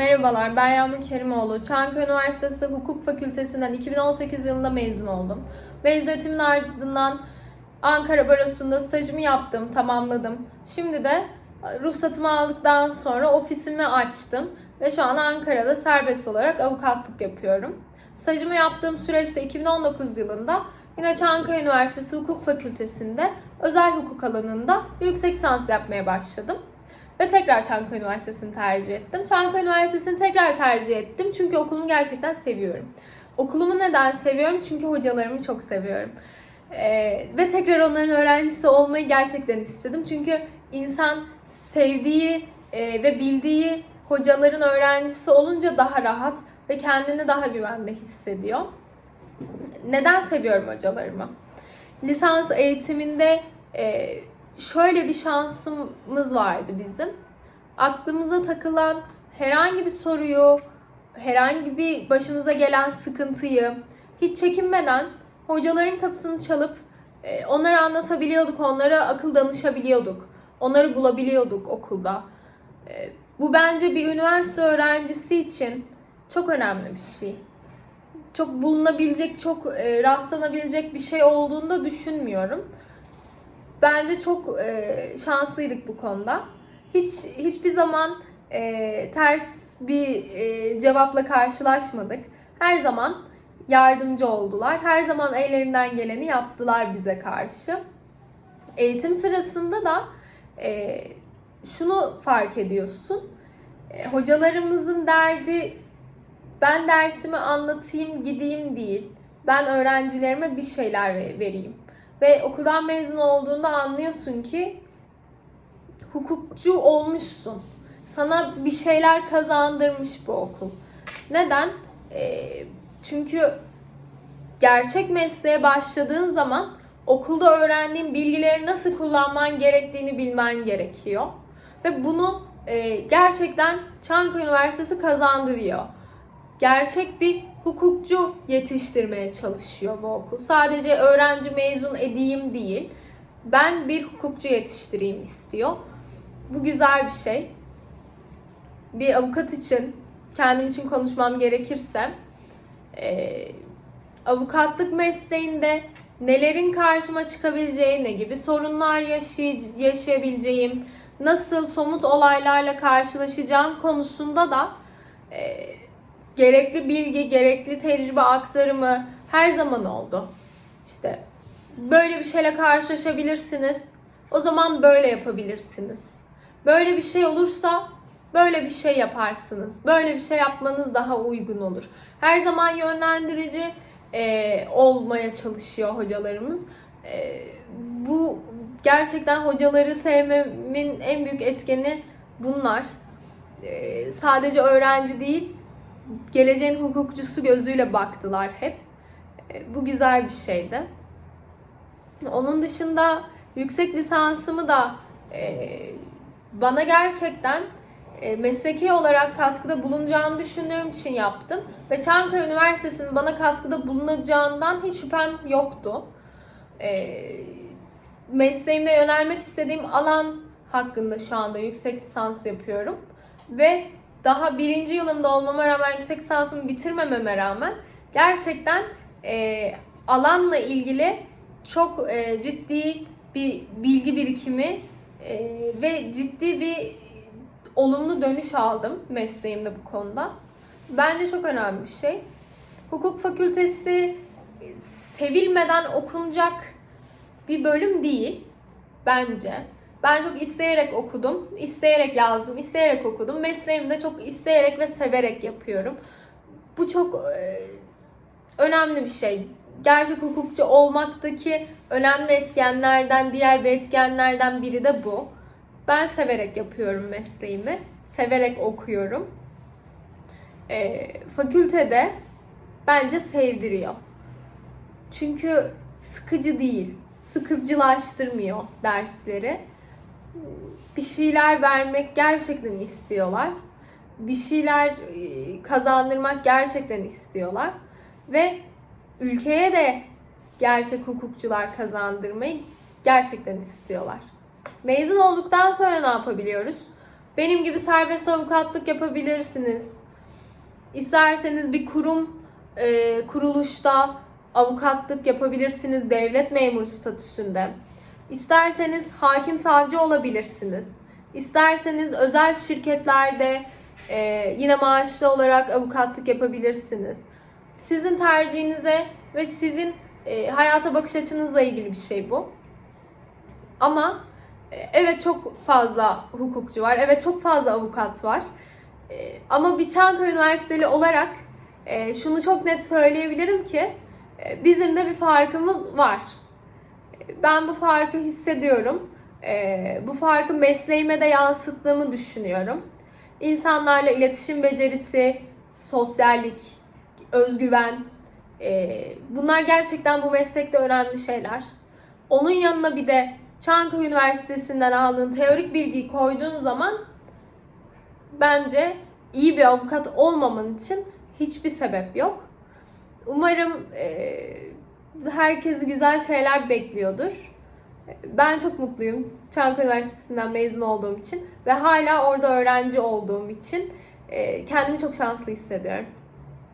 Merhabalar, ben Yağmur Kerimoğlu. Çankaya Üniversitesi Hukuk Fakültesinden 2018 yılında mezun oldum. Mezuniyetimin ardından Ankara Barosu'nda stajımı yaptım, tamamladım. Şimdi de ruhsatımı aldıktan sonra ofisimi açtım ve şu an Ankara'da serbest olarak avukatlık yapıyorum. Stajımı yaptığım süreçte 2019 yılında yine Çankaya Üniversitesi Hukuk Fakültesi'nde özel hukuk alanında yüksek lisans yapmaya başladım. Ve tekrar Çankaya Üniversitesi'ni tercih ettim. Çankaya Üniversitesi'ni tekrar tercih ettim çünkü okulumu gerçekten seviyorum. Okulumu neden seviyorum? Çünkü hocalarımı çok seviyorum. Ee, ve tekrar onların öğrencisi olmayı gerçekten istedim. Çünkü insan sevdiği e, ve bildiği hocaların öğrencisi olunca daha rahat ve kendini daha güvende hissediyor. Neden seviyorum hocalarımı? Lisans eğitiminde e, şöyle bir şansımız vardı bizim. Aklımıza takılan herhangi bir soruyu, herhangi bir başımıza gelen sıkıntıyı hiç çekinmeden hocaların kapısını çalıp e, onlara anlatabiliyorduk, onlara akıl danışabiliyorduk, onları bulabiliyorduk okulda. E, bu bence bir üniversite öğrencisi için çok önemli bir şey. Çok bulunabilecek, çok e, rastlanabilecek bir şey olduğunu da düşünmüyorum. Bence çok e, şanslıydık bu konuda. Hiç hiçbir zaman e, ters bir e, cevapla karşılaşmadık. Her zaman yardımcı oldular. Her zaman ellerinden geleni yaptılar bize karşı. Eğitim sırasında da e, şunu fark ediyorsun. E, hocalarımızın derdi ben dersimi anlatayım gideyim değil. Ben öğrencilerime bir şeyler ve- vereyim. Ve okuldan mezun olduğunda anlıyorsun ki hukukçu olmuşsun. Sana bir şeyler kazandırmış bu okul. Neden? Ee, çünkü gerçek mesleğe başladığın zaman okulda öğrendiğin bilgileri nasıl kullanman gerektiğini bilmen gerekiyor. Ve bunu e, gerçekten Çankaya Üniversitesi kazandırıyor. Gerçek bir hukukçu yetiştirmeye çalışıyor bu okul. Sadece öğrenci mezun edeyim değil. Ben bir hukukçu yetiştireyim istiyor. Bu güzel bir şey. Bir avukat için, kendim için konuşmam gerekirse, e, avukatlık mesleğinde nelerin karşıma çıkabileceği, ne gibi sorunlar yaşay- yaşayabileceğim, nasıl somut olaylarla karşılaşacağım konusunda da e, gerekli bilgi, gerekli tecrübe aktarımı her zaman oldu. İşte böyle bir şeyle karşılaşabilirsiniz. O zaman böyle yapabilirsiniz. Böyle bir şey olursa böyle bir şey yaparsınız. Böyle bir şey yapmanız daha uygun olur. Her zaman yönlendirici e, olmaya çalışıyor hocalarımız. E, bu gerçekten hocaları sevmemin en büyük etkeni bunlar. E, sadece öğrenci değil, geleceğin hukukçusu gözüyle baktılar hep. E, Bu güzel bir şeydi. Onun dışında yüksek lisansımı da e, bana gerçekten e, mesleki olarak katkıda bulunacağını düşündüğüm için yaptım. Ve Çankaya Üniversitesi'nin bana katkıda bulunacağından hiç şüphem yoktu. Mesleğimde yönelmek istediğim alan hakkında şu anda yüksek lisans yapıyorum. Ve daha birinci yılımda olmama rağmen yüksek lisansımı bitirmememe rağmen gerçekten e, alanla ilgili çok e, ciddi bir bilgi birikimi e, ve ciddi bir olumlu dönüş aldım mesleğimde bu konuda. Bence çok önemli bir şey. Hukuk fakültesi sevilmeden okunacak bir bölüm değil bence. Ben çok isteyerek okudum, isteyerek yazdım, isteyerek okudum. Mesleğimi de çok isteyerek ve severek yapıyorum. Bu çok e, önemli bir şey. Gerçek hukukçu olmaktaki önemli etkenlerden, diğer bir etkenlerden biri de bu. Ben severek yapıyorum mesleğimi, severek okuyorum. E, fakültede bence sevdiriyor. Çünkü sıkıcı değil, sıkıcılaştırmıyor dersleri bir şeyler vermek gerçekten istiyorlar. Bir şeyler e, kazandırmak gerçekten istiyorlar. Ve ülkeye de gerçek hukukçular kazandırmayı gerçekten istiyorlar. Mezun olduktan sonra ne yapabiliyoruz? Benim gibi serbest avukatlık yapabilirsiniz. İsterseniz bir kurum, e, kuruluşta avukatlık yapabilirsiniz devlet memuru statüsünde. İsterseniz hakim savcı olabilirsiniz. İsterseniz özel şirketlerde e, yine maaşlı olarak avukatlık yapabilirsiniz. Sizin tercihinize ve sizin e, hayata bakış açınızla ilgili bir şey bu. Ama e, evet çok fazla hukukçu var, evet çok fazla avukat var. E, ama bir Çankaya Üniversiteli olarak e, şunu çok net söyleyebilirim ki e, bizim de bir farkımız var. Ben bu farkı hissediyorum. E, Bu farkı mesleğime de yansıttığımı düşünüyorum. İnsanlarla iletişim becerisi, sosyallik, özgüven, e, bunlar gerçekten bu meslekte önemli şeyler. Onun yanına bir de Çankaya Üniversitesi'nden aldığın teorik bilgiyi koyduğun zaman bence iyi bir avukat olmaman için hiçbir sebep yok. Umarım e, herkesi güzel şeyler bekliyordur. Ben çok mutluyum Çankaya Üniversitesi'nden mezun olduğum için ve hala orada öğrenci olduğum için e, kendimi çok şanslı hissediyorum.